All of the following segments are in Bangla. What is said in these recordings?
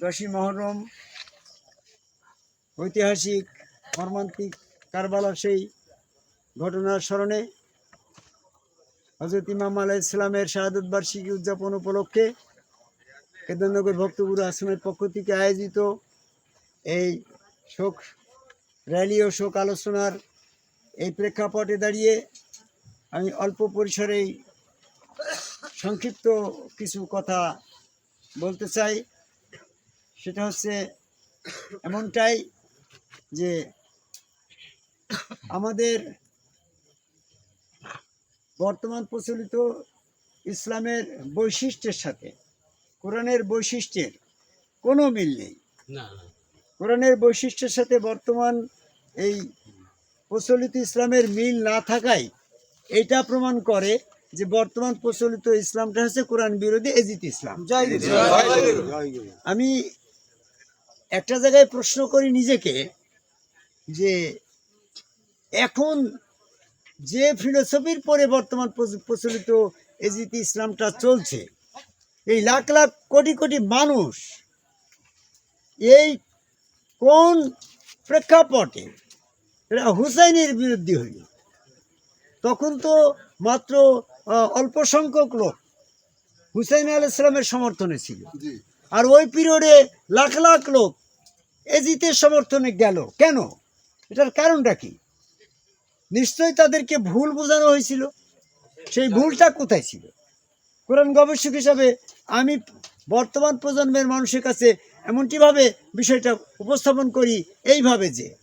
দশই মহরম, ঐতিহাসিক, মর্মান্তিক কারবালার সেই ঘটনার স্মরণে হজরত ইমাম আলাহ ইসলামের শাহাদত বার্ষিকী উদযাপন উপলক্ষে কেদারনগর ভক্তগুরু আশ্রমের পক্ষ থেকে আয়োজিত এই শোক র্যালি ও শোক আলোচনার এই প্রেক্ষাপটে দাঁড়িয়ে আমি অল্প পরিসরেই সংক্ষিপ্ত কিছু কথা বলতে চাই। সেটা হচ্ছে এমনটাই যে আমাদের বর্তমান প্রচলিত ইসলামের বৈশিষ্ট্যের সাথে কোরআনের বৈশিষ্ট্যের কোনো মিল নেই। কোরআনের বৈশিষ্ট্যের সাথে বর্তমান এই প্রচলিত ইসলামের মিল না থাকায় এটা প্রমাণ করে যে বর্তমান প্রচলিত ইসলামটা হচ্ছে কোরআন বিরোধী এজিত ইসলাম। আমি একটা জায়গায় প্রশ্ন করি নিজেকে যে এখন যে ফিলোসফির পরে বর্তমান প্রচ- প্রচলিত এজিত ইসলামটা চলছে এই লাখ লাখ কোটি কোটি মানুষ এই কোন প্রেক্ষাপটে এরা হুসাইনের বিরুদ্ধে হইল? তখন তো মাত্র অল্প সংখ্যক লোক হুসাইন আল ইসলামের সমর্থনে ছিল। আর ওই পিরিয়ডে লাখ লাখ লোক এজিতের সমর্থনে গেল। কেন? এটার কারণটা কি? নিশ্চয়ই তাদেরকে ভুল বোঝানো হয়েছিল। সেই ভুলটা কোথায় ছিল? কোরআন গবেষক হিসাবে আমি বর্তমান প্রজন্মের মানুষের কাছে এমনটিভাবে বিষয়টা উপস্থাপন করি এইভাবে যে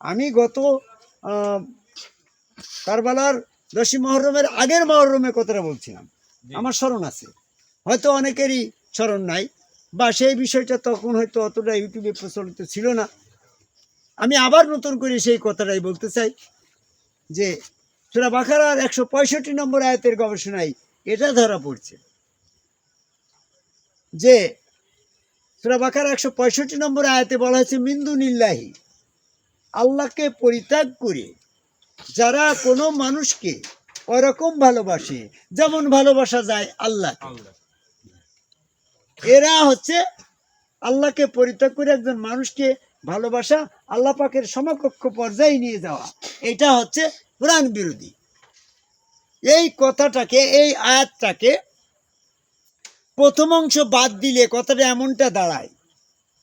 আমি গত কারবালার দশই মহরমের আগের মহরমের কথাটা বলছিলাম। আমার স্মরণ আছে। হয়তো অনেকেরই স্মরণ নাই। বা সেই বিষয়টা তখন হয়তো অতটা ইউটিউবে প্রচলিত ছিল না। আমি আবার নতুন করে সেই কথাটাই বলতে চাই যে, সুরা বাখারার একশো পঁয়ষট্টি নম্বর আয়াতের গবেষণায় এটা ধরা পড়ছে যে, সুরা বাখার একশো পঁয়ষট্টি নম্বর আয়াতে বলা হয়েছে মিন্দু নিল্লাহি আল্লাহকে পরিত্যাগ করে যারা কোনো মানুষকে ওরকম ভালোবাসে, যেমন ভালোবাসা যায় আল্লাহ এরা হচ্ছে আল্লাহকে পরিত্যাগ করে একজন মানুষকে ভালোবাসা, আল্লাহ পাকের সমকক্ষ পর্যায়ে নিয়ে যাওয়া। এটা হচ্ছে কোরআন বিরোধী। এই কথাটাকে, এই আয়াতটাকে প্রথম অংশ বাদ দিলে কথাটা এমনটা দাঁড়ায়,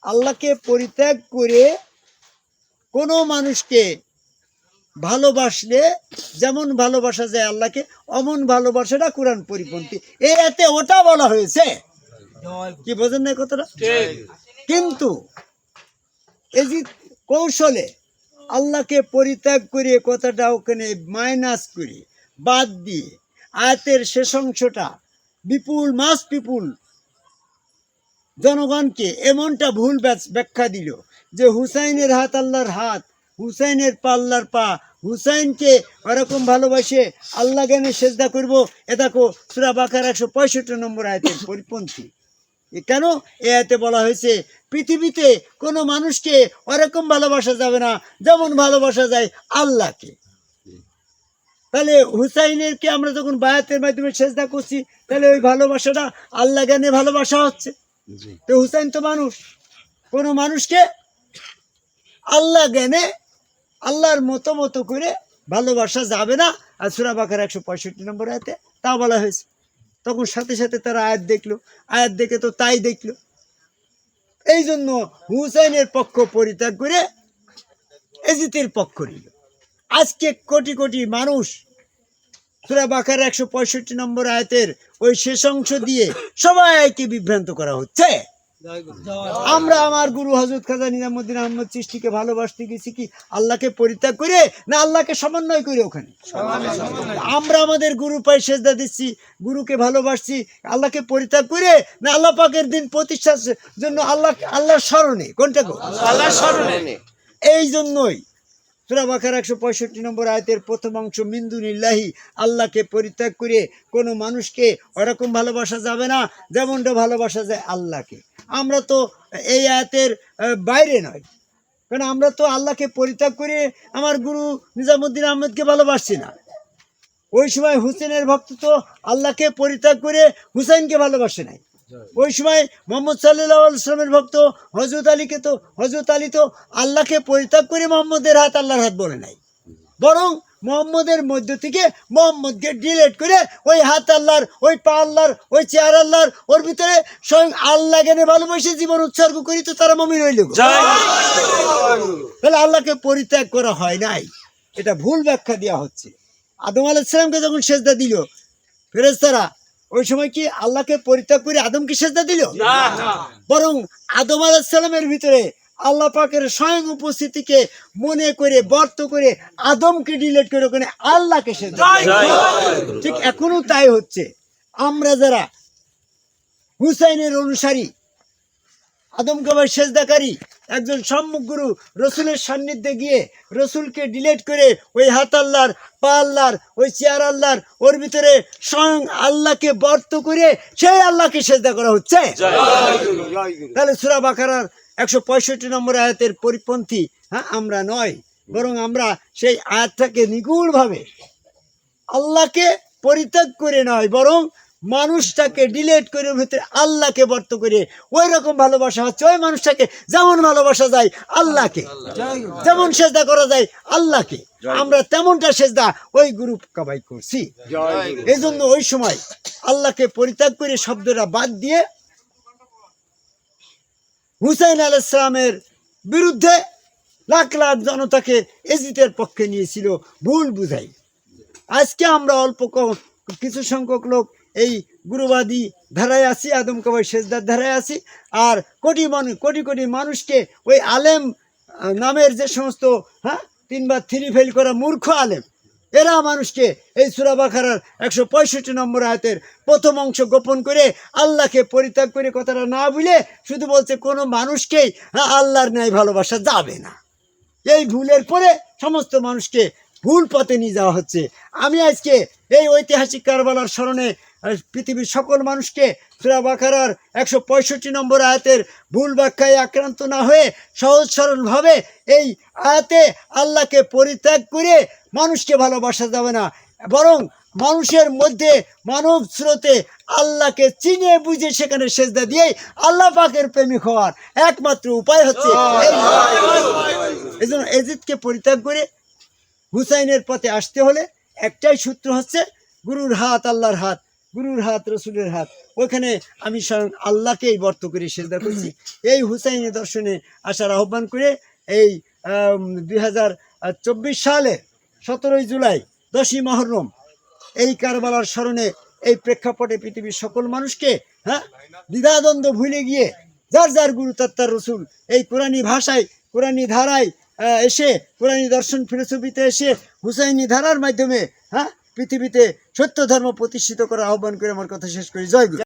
আল্লাহকে পরিত্যাগ করে কোনো মানুষকে ভালোবাসলে যেমন ভালোবাসা যায় আল্লাহকে, অমন ভালোবাসাটা কোরআন পরিপন্থী। এতে ওটা বলা হয়েছে কি বোঝেন না কথাটা? কিন্তু এই যে কৌশলে আল্লাহকে পরিত্যাগ করে কথাটা ওখানে মাইনাস করে বাদ দিয়ে আয়াতের শেষ অংশটা বিপুল মাস বিপুল জনগণকে এমনটা ভুল ব্যাখ্যা দিল যে হুসাইনের হাত আল্লাহর হাত হুসাইনের পা আল্লাহর পা। হুসাইনকে ওরকম ভালোবাসে আল্লাহ জ্ঞানে সেজদা করব। এ দেখো সুরা বাকার একশো পঁয়ষট্টি নম্বর আয়তের পরিপন্থী। কেন? এ আয়তে বলা হয়েছে পৃথিবীতে কোনো মানুষকে ওরকম ভালোবাসা যাবে না যেমন ভালোবাসা যায় আল্লাহকে। তাহলে হুসাইনেরকে আমরা যখন বায়াতের মাধ্যমে চেষ্টা করছি তাহলে ওই ভালোবাসাটা আল্লাহ জ্ঞানে ভালোবাসা হচ্ছে। তো হুসাইন তো মানুষ। কোনো মানুষকে আল্লাহ জ্ঞানে আল্লাহর মতো মতো করে ভালোবাসা যাবে না। আর সুরা বাকার একশো পঁয়ষট্টি নম্বর আয়াতে তা বলা হয়েছে। তখন সাথে সাথে তারা আয়াত দেখল। আয়াত দেখে তো তাই দেখল। এই জন্য হুসাইনের পক্ষ পরিত্যাগ করে এজিতের পক্ষ নিল। আজকে কোটি কোটি মানুষ সুরা বাকার একশো পঁয়ষট্টি নম্বর আয়াতের ওই শেষ অংশ দিয়ে সবাইকে বিভ্রান্ত করা হচ্ছে। আমরা আমার গুরু হজরত খাজা নিজামুদ্দিন আহমদ চিষ্টিকে ভালোবাসতে গেছি কি? আল্লাহকে পরিত্যাগ করে না আল্লাহকে সমন্বয় করে ওখানে? আমরা আমাদের গুরু পায়ে সেজদা দিচ্ছি গুরুকে ভালোবাসছি আল্লাহকে পরিত্যাগ করে না আল্লাহ পাকের দিন প্রতিষ্ঠার জন্য আল্লাহ আল্লাহর স্মরণে কোনটা গো? আল্লাহর স্মরণে। এই জন্যই সুরা বাকার একশো পঁয়ষট্টি নম্বর আয়তের প্রথম অংশ মিন্দুনিল্লাহি আল্লাহকে পরিত্যাগ করে কোনো মানুষকে ওরকম ভালোবাসা যাবে না যেমনটা ভালোবাসা যায় আল্লাহকে। আমরা তো এই আয়াতের বাইরে নয়। কারণ আমরা তো আল্লাহকে পরিত্যাগ করে আমার গুরু নিজামুদ্দিন আহমেদকে ভালোবাসছি না। ওই সময় হুসেনের ভক্ত তো আল্লাহকে পরিত্যাগ করে হুসাইনকে ভালোবাসে নাই। ওই সময় মোহাম্মদ সাল্লাহ ইসলামের ভক্ত হজরত আলীকে তো হজরত আলী তো আল্লাহকে পরিত্যাগ করে মোহাম্মদের হাত আল্লাহর হাত বলে নাই। বরং মোহাম্মদের মধ্য থেকে মোহাম্মদকে ডিলেট করে ওই হাত আল্লাহর ওই পা আল্লাহর ওই চেয়ার আল্লাহর ওর ভিতরে স্বয়ং আল্লাহ জ্ঞানে ভালোবাসে জীবন উৎসর্গ করি তো তারা মমিন হইল তাহলে আল্লাহকে পরিত্যাগ করা হয় নাই। এটা ভুল ব্যাখ্যা দেওয়া হচ্ছে। আদম আলাইসালামকে যখন সেজদা দিল ফেরেস্তারা ওই সময় কি আল্লাহকে পরিত্যাগ করে আদমকে সেজদা দিল? বরং আদম আলাইসালামের ভিতরে আল্লাহ পাকের স্বয়ং উপস্থিতিকে মনে করে বর্ত করে আদমকে ডিলেট করে ওখানে আল্লাহকে দিল। ঠিক এখনও তাই হচ্ছে। আমরা যারা হুসাইনের অনুসারী আদম কাবার সেজদাকারী একজন সম্মুখ গুরু রসুলের সান্নিধ্যে গিয়ে রসুলকে ডিলেট করে ওই হাত আল্লাহর পা আল্লাহর ওই চেয়ার আল্লাহর ওর ভিতরে স্বয়ং আল্লাহকে বর্ত করে সেই আল্লাহকে সেজদা করা হচ্ছে। তাহলে সুরা বাকারার একশো পঁয়ষট্টি নম্বর আয়াতের পরিপন্থী হ্যাঁ আমরা নয় বরং আমরা সেই আয়াতটাকে নিগুড়ভাবে আল্লাহকে পরিত্যাগ করে নয় বরং মানুষটাকে ডিলেট করে ভিতরে আল্লাহকে বর্ত করে ওই রকম ভালোবাসা হচ্ছে ওই মানুষটাকে যেমন ভালোবাসা যায় আল্লাহকে যেমন সেজদা করা যায় আল্লাহকে আমরা তেমনটা সেজদা ওই গুরু কাবাই করছি। এই জন্য ওই সময় আল্লাহকে পরিত্যাগ করে শব্দটা বাদ দিয়ে হুসাইন আল ইসলামের বিরুদ্ধে লাখ লাখ জনতাকে এজিতের পক্ষে নিয়েছিল ভুল বুঝাই। আজকে আমরা অল্প কিছু সংখ্যক লোক এই গুরুবাদী ধারায় আছি, আদম কবাই সেজদার ধারায় আছি, আর কোটি মানুষ কোটি কোটি মানুষকে ওই আলেম নামের যে সমস্ত হ্যাঁ তিনবার থ্রি ফেল করা মূর্খ আলেম এরা মানুষকে এই সুরাবাখারার একশো পঁয়ষট্টি নম্বর আয়তের প্রথম অংশ গোপন করে আল্লাহকে পরিত্যাগ করে কথাটা না বুঝলে শুধু বলছে, কোনো মানুষকেই আল্লাহর ন্যায় ভালোবাসা যাবে না। এই ভুলের পরে সমস্ত মানুষকে ভুল পথে নিয়ে যাওয়া হচ্ছে। আমি আজকে এই ঐতিহাসিক কারবালার স্মরণে পৃথিবীর সকল মানুষকে সুরা বাকারার একশো পঁয়ষট্টি নম্বর আয়াতের ভুল ব্যাখ্যায় আক্রান্ত না হয়ে সহজ সরলভাবে এই আয়াতে আল্লাহকে পরিত্যাগ করে মানুষকে ভালোবাসা যাবে না। বরং মানুষের মধ্যে মানব স্রোতে আল্লাহকে চিনে বুঝে সেখানে সেজদা দিয়ে আল্লাহ পাকের প্রেমিক হওয়ার একমাত্র উপায় হচ্ছে এই এই জন্য এজিদকে পরিত্যাগ করে হুসাইনের পথে আসতে হলে একটাই সূত্র হচ্ছে গুরুর হাত, আল্লাহর হাত, গুরুর হাত, রসুলের হাত। ওখানে আমি স্বয়ং আল্লাহকেই বর্ত করে সেজদা করছি। এই হুসাইনের দর্শনে আসার আহ্বান করে এই দুই হাজার চব্বিশ সালে সতেরোই জুলাই, দশই মহরম, এই কারবালার স্মরণে এই প্রেক্ষাপটে পৃথিবীর সকল মানুষকে হ্যাঁ দ্বিধাদ্বন্দ্ব ভুলে গিয়ে যার যার গুরুতত্ত্বার রসুল, এই কোরআনী ভাষায়, কোরআনী ধারায় এসে কোরআনী দর্শন ফিলোসফিতে এসে হুসাইনি ধারার মাধ্যমে হ্যাঁ পৃথিবীতে সত্য ধর্ম প্রতিষ্ঠিত করার আহ্বান করে আমার কথা শেষ করি। জয়